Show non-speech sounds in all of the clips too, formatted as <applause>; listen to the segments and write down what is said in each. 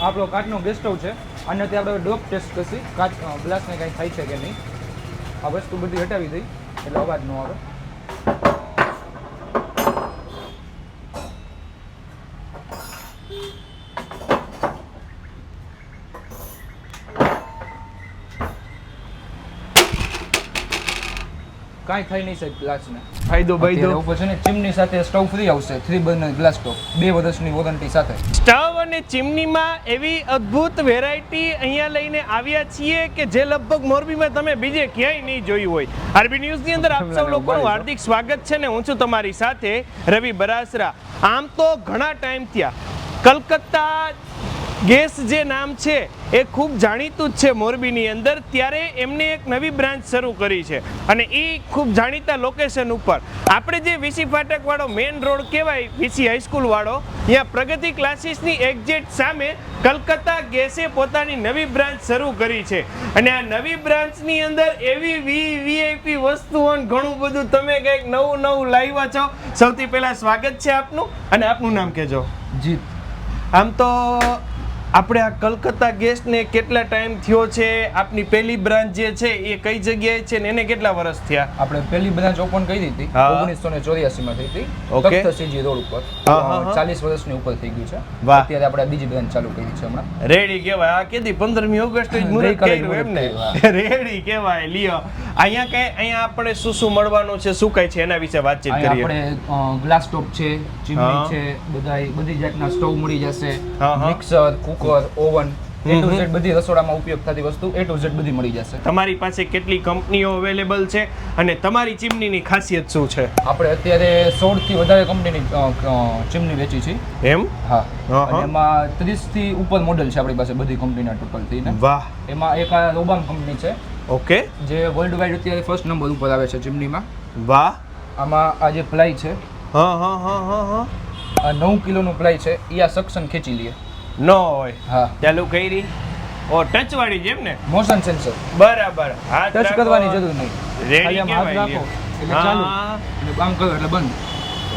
આપણો કાચનો guest stove છે. આનાથી આપણે ડોપ ટેસ્ટ કરશી. કાચ ગ્લાસને કાંઈ થાય છે કે નહીં? આ વસ્તુ બધી હટાવી દઈ, એટલે અવાજ ન આવે. કાંઈ થઈ નહીં સાહેબ ગ્લાસને. ફાયદો બાયદો ઉપર છે ને ચીમની સાથે સ્ટવ ફ્રી આવશે થ્રી બર્નર ગ્લાસ સ્ટવ બે વર્ષની વોરંટી સાથે. સ્ટવ અને ચીમનીમાં એવી અદ્ભુત વેરાયટી અહીંયા લઈને આવ્યા છીએ કે જે લગભગ મોરબીમાં તમે બીજે ક્યાંય નહીં જોયું હોય. આરબી ન્યૂઝની અંદર આપ સૌ લોકોનું હાર્દિક સ્વાગત છે ને હું છું તમારી સાથે રવિ બરાસરા. આમ તો ઘણા ટાઈમ થયા. કલકત્તા ગેસ જે નામ છે એ ખૂબ જાણીતું જ છે મોરબીની અંદર. ત્યારે એમને એક નવી બ્રાન્ચ શરૂ કરી છે અને એ ખૂબ જાણીતા લોકેશન ઉપર. આપણે જે વીસી ફાટક વાળો મેઇન રોડ કહેવાય વીસી હાઈસ્કૂલ વાળો ત્યાં પ્રગતિ ક્લાસીસની એક્ઝેટ સામે કલકત્તા ગેસે પોતાની નવી બ્રાન્ચ શરૂ કરી છે. અને આ નવી બ્રાન્ચની અંદર એવી વી વીઆઈપી વસ્તુઓ અને ઘણું બધું તમે કંઈક નવું નવું લાવ્યા છો. સૌથી પહેલાં સ્વાગત છે આપનું અને આપનું નામ કહેજો. જીત. આમ તો આપણે આ કલકત્તા ગેસને કેટલા ટાઈમ થયો છે? આપની પહેલી બ્રાન્ચ જે છે એ કઈ જગ્યાએ છે ને એને કેટલા વર્ષ થયા? આપણે પહેલી બ્રાન્ચ ઓપન કરી દીધી. ઓગણીસો ને ચોર્યાસી માં થઈ હતી. ઓકે. સીજી રોડ ઉપર. ચાલીસ વર્ષની ઉપર થઈ ગયું છે. અત્યારે આપણે બીજી બ્રાન્ચ ચાલુ કરી છે હમણાં. રેડી કહેવાય. આ કેદી પંદરમી ઓગસ્ટ જ મુહૂર્ત કર્યું એમ <laughs> રેડી કહેવાય લ્યો. અહીંયા કઈ અહીંયા આપણે શું શું મળવાનું છે શું કઈ છે એના વિશે વાતચીત કરીએ. આપણે ગ્લાસ ટોપ છે ચીમની છે બધાય બધી જાતના સ્ટવ મળી જશે. Mixer cooker oven A to. Z બધી રસોડામાં ઉપયોગ થતી વસ્તુ એ ટુ ઝેડ બધી મળી જશે. તમારી પાસે કેટલી કંપનીઓ અવેલેબલ છે અને તમારી ચીમનીની ખાસિયત શું છે? આપણે અત્યારે સોળથી વધારે કંપનીની ચીમની વેચી છે એમ? હા. અને એમાં ત્રીસથી ઉપર મોડેલ છે આપણી પાસે બધી કંપનીના ટોટલ થઈને વાહ. એમાં એક આ રોબામ કંપની છે. ઓકે. જે વર્લ્ડ વાઇડ અત્યારે ફર્સ્ટ નંબર ઉપર આવે છે ચીમનીમાં. વાહ. આમાં આ જે પ્લાય છે હા હા હા હા હા. આ નવ કિલોનું પ્લાય છે એ આ સક્શન ખેંચી લે. ન હોય. ચાલુ કરી. ઓ ટચ વાળી જેમ ને? મોશન સેન્સર બરાબર. હા ટચ કરવાની જરૂર નહીં. રેડી હાથ રાખો. એટલે ચાલુ. અને આમ કરો એટલે બંધ.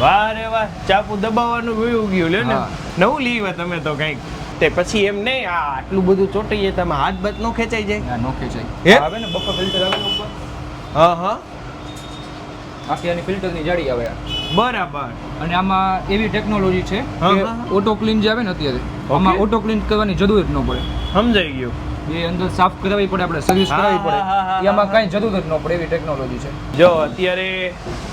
વાહ રે વાહ. ચાપુ દબાવવાનું વયું ગયું લે ને. નવું લીવા તમે તો કંઈક. તે પછી એમ નહીં આ આટલું બધું ચોટીએ તમે હાથ બાત નો ખેંચાઈ જાય. ના નો ખેંચાય. આવે ને બફર ફિલ્ટર આવે ને ઉપર? હા હા. આખી આની ફિલ્ટરની જાડી આવે આ. બરાબર. અને આમાં એવી ટેકનોલોજી છે કે ઓટો ક્લીન જે આવે ને અત્યારે આમાં ઓટો ક્લીન કરવાની જરૂર જ ન પડે. સમજાઈ ગયું. એ અંદર સાફ કરાવવી પડે આપણે સર્વિસ કરાવવી પડે. એમાં કાંઈ જરૂર જ ન પડે એવી ટેકનોલોજી છે. જો અત્યારે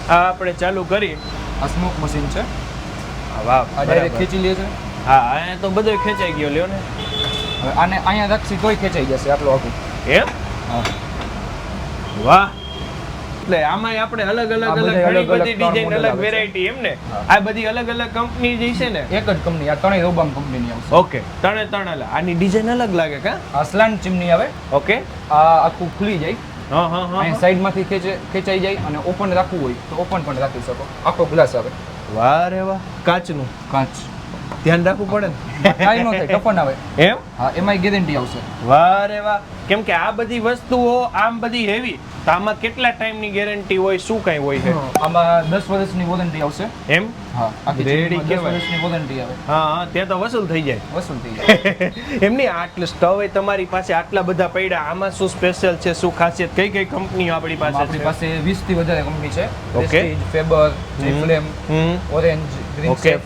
આ આપણે ચાલુ કરી. આ સ્મોક મશીન છે. વાહ આ ડાયરેક્ટ ખેંચી લે છે. હા અહીંયા તો બધો ખેંચાઈ ગયો લ્યો ને. આને અહીંયા રાખશી તોય ખેંચાઈ જશે આટલો આખું. એમ? હા. વાહ. એટલે આમાં આપણે અલગ અલગ અલગ ઘણી બધી ડિઝાઇન અલગ વેરાયટી એમ ને આ બધી અલગ અલગ કંપની જે છે ને એક જ કંપની આ ત્રણેય રોબામ કંપનીની આવશે. ઓકે ત્રણે ત્રણ અલગ. આની ડિઝાઇન અલગ લાગે કા? આ સ્લાન્ટ ચીમની આવે. ઓકે. આ આખું ખુલી જાય. હા હા હા સાઈડમાંથી ખેંચે ખેંચાઈ જાય અને ઓપન રાખવું હોય તો ઓપન પણ રાખી શકો. આખો ગ્લાસ આવે. વાહ રે વાહ. કાચનું. કાચ. ધ્યાન રાખવું પડે ને. કાંઈ ન થાય ટફન આવે. એમ? હા એમાં ગેરંટી આવશે. વાહ રે વાહ. કેમ કે આ બધી વસ્તુઓ આમ બધી હેવી તો આમાં કેટલા ટાઈમની ગેરંટી હોય શું કાંઈ હોય છે? આમાં દસ વર્ષની વોરંટી આવશે. એમ? હા આખી Ready ચીમનીમાં વર્ષની વોરંટી આવે. હા હા ત્યાં તો વસૂલ થઈ જાય. વસૂલ થઈ જાય. એમની આટલું સ્ટવ તમારી પાસે આટલા બધા પડ્યા. આમાં શું સ્પેશિયલ છે શું ખાસિયત? કઈ કઈ કંપનીઓ આપણી પાસે આપણી પાસે થી વધારે કંપની છે. Okay. Faber orange green.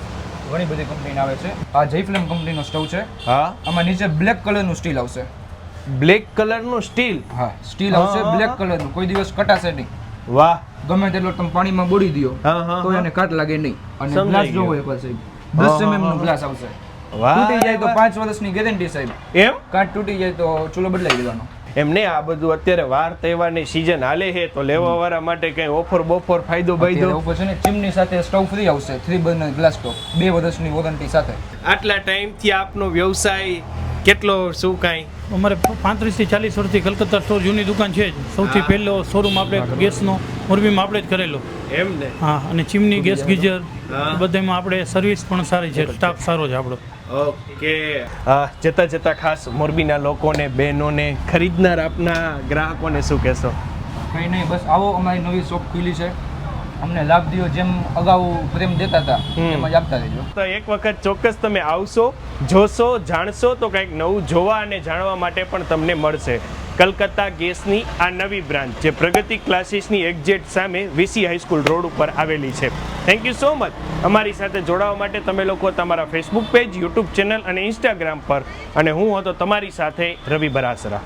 ઘણી બધી કંપની આવે છે. આ જયફ્લેમ કંપનીનો સ્ટવ છે. હા. આમાં નીચે બ્લેક કલરનું સ્ટીલ આવશે. બ્લેક કલરનું સ્ટીલ હા સ્ટીલ આવશે બ્લેક. કલરનું કોઈ દિવસ કટાશે નહીં વાહ. ગમે તેટલો તમે પાણીમાં બોળી દો તો એને કાટ લાગે નહીં. અને ગ્લાસ જોવો એક વાર સાહેબ. દસ એમએમ નો ગ્લાસ આવશે. વાહ. તૂટી જાય તો પાંચ વર્ષની ગેરંટી સાહેબ. એમ? કાટ તૂટી જાય તો ચૂલો બદલાઈ દેવાનો. એમને આ બધું અત્યારે વાર તહેવારની સિઝન હાલે છે તો લેવા વાળા માટે કઈ ઓફર બોફર ફાયદો બાયદો છે ને ચીમની સાથે સ્ટવ ફ્રી આવશે થ્રી બર્નર ગ્લાસ સ્ટવ બે વર્ષની વોરંટી સાથે. આટલા ટાઈમથી આપનો વ્યવસાય કેટલો શું કાંઈ? અમારે પાંત્રીસથી ચાલીસ વર્ષથી કલકત્તા સ્ટોર જૂની દુકાન છે જ. સૌથી પહેલો શોરૂમ આપણે ગેસનો મોરબીમાં આપણે જ કરેલો. એમ ને? હા અને ચીમની ગેસ ગીઝર બધામાં આપણે સર્વિસ પણ સારી છે સ્ટાફ સારો છે આપણો. ઓકે. હા જતા જતા ખાસ મોરબીના લોકોને બહેનોને ખરીદનાર આપના ગ્રાહકોને શું કહેશો? કંઈ નહીં બસ આવો અમારી નવી શોપ ખુલી છે. અમને લાભ દિયો જેમ અગાઉ પ્રેમ દેતા હતા એમ જ આપતા રહેજો. તો એક વખત ચોક્કસ તમે આવશો જોશો જાણશો તો કંઈક નવું જોવા અને જાણવા માટે પણ તમને મળશે. કલકત્તા ગેસની આ નવી બ્રાન્ચ જે પ્રગતિ ક્લાસીસની એક્ઝેટ સામે વીસી હાઈસ્કૂલ રોડ ઉપર આવેલી છે. થેન્ક યુ સો મચ અમારી સાથે જોડાવા માટે તમે લોકો તમારા ફેસબુક પેજ યુટ્યુબ ચેનલ અને ઇન્સ્ટાગ્રામ પર. અને હું હતો તમારી સાથે રવિ બરાસરા.